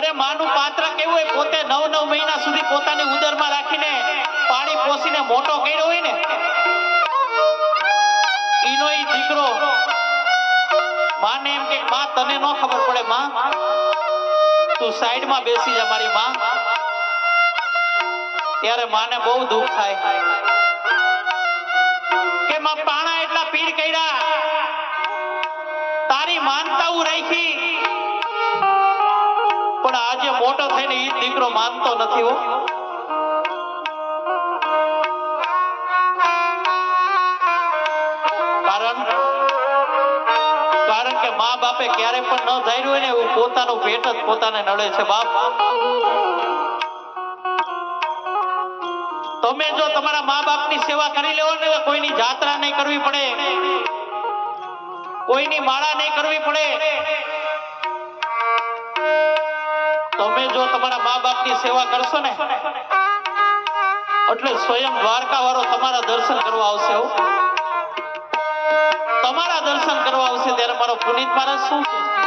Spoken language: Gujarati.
કોઈ પોતે નવ નવ મહિના સુધી પોતાની ઉદરમાં રાખીને પાણી પોસીને મોટો કર્યો હોય ને? ઈનો ઈ દીકરો માને એમ કે, માં, તને ન ખબર પડે, માં. તું સાઈડમાં બેસી જા, મારી માં. ત્યારે માને બહુ દુઃખ થાય. કે, માં, પાણા એટલા પીડ કર્યા. તારી માનતા રાખી થઈને ઈ દીકરો માનતો નથી હો. છે તમે જો તમારા મા બાપની સેવા કરી લેવો ને કોઈની જાત્રા નહીં કરવી પડે. કોઈની માળા નહીં કરવી પડે. જો તમારા મા બાપની સેવા કરશો ને, એટલે સ્વયં દ્વારકા વાળો તમારા દર્શન કરવા આવશે તમારા દર્શન કરવા આવશે ત્યારે મારો પુનિત મહારાજ શું છે